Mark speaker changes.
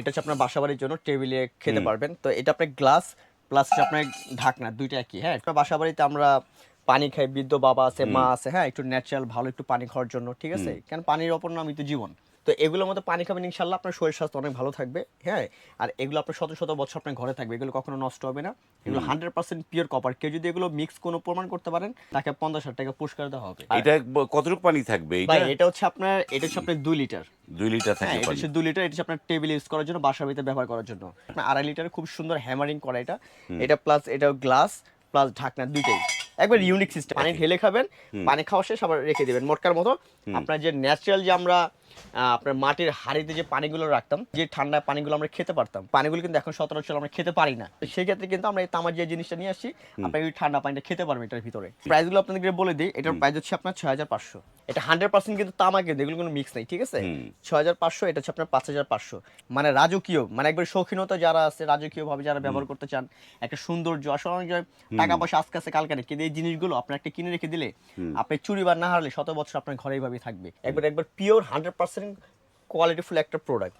Speaker 1: এটা হচ্ছে আপনার বাসাবাড়ির জন্য টেবিলে খেতে পারবেন। তো এটা আপনার গ্লাস প্লাস হচ্ছে আপনার ঢাকনা দুইটা একই হ্যাঁ? একটা বাসাবাড়িতে আমরা পানি খাই বৃদ্ধ বাবা আছে মা আছে হ্যাঁ? একটু ন্যাচারাল ভালো একটু পানি খাওয়ার জন্য ঠিক আছে? কেন পানির অপর নামই তো জীবন। তো এগুলোর মধ্যে পানি খাবেন ইনশাল্লাহ আপনার শরীর স্বাস্থ্য অনেক ভালো থাকবে হ্যাঁ? আর এগুলো আপনার শত শত বছর আপনার ঘরে থাকবে এগুলো কখনো নষ্ট হবে না। এগুলো হান্ড্রেড পার্সেন্ট পিওর কপার কেউ যদি এগুলো মিক্স কোনো প্রমাণ করতে পারেন তাকে পঞ্চাশ হাজার টাকা পুরস্কার দেওয়া হবে।
Speaker 2: এটা কতটুকু পানি থাকবে এটা
Speaker 1: হচ্ছে আপনার এটা হচ্ছে আপনার দুই লিটার।
Speaker 2: দুই লিটার
Speaker 1: হ্যাঁ
Speaker 2: থাকে
Speaker 1: এটা হচ্ছে দুই লিটার এটা হচ্ছে আপনার টেবিল ইউজ করার জন্য বাসার ভিতরে ব্যবহার করার জন্য। আড়াই লিটারের খুব সুন্দর হ্যামারিং করা এটা। এটা প্লাস এটা গ্লাস প্লাস ঢাকনা দুইটাই। একবার ইউনিক সিস্টেম পানি ঢেলে খাবেন পানি খাওয়া শেষ আবার রেখে দেবেন। মোটকার মতো। আপনার যে ন্যাচারাল যে আমরা আপনার মাটির হাড়িতে যে পানিগুলো রাখতাম যে ঠান্ডা পানিগুলো আমরা খেতে পারতাম পানিগুলো কিন্তু এখন সচরাচর আমরা খেতে পারি না। তো সেই ক্ষেত্রে কিন্তু আমরা এই তামার যে জিনিসটা নিয়ে আসছি আপনি ওই ঠান্ডা পানিটা খেতে পারবেন এটার ভিতরে। প্রাইসগুলো আপনাদেরকে বলে দিই এটার প্রাইস হচ্ছে আপনার ছয় হাজার পাঁচশো। এটা হান্ড্রেড পার্সেন্ট কিন্তু তামা কিন্তু এগুলো কোনো মিক্স নেই ঠিক আছে? ছয় হাজার পাঁচশো এটা হচ্ছে আপনার পাঁচ হাজার পাঁচশো। মানে রাজকীয় মানে একবার শৌখিনতা যারা আছে রাজকীয় ভাবে যারা ব্যবহার করতে চান একটা সৌন্দর্য আসলে অনেক টাকা পয়সা আজকে আছে কালকে কিন্তু এই জিনিসগুলো আপনার একটা কিনে রেখে দিলে আপনি চুরি বা না হারলে শত বছর আপনার ঘরে এইভাবেই থাকবে। একবার একবার পিওর হান্ড্রেড পার্সেন্ট কোয়ালিটিফুল একটা প্রোডাক্ট।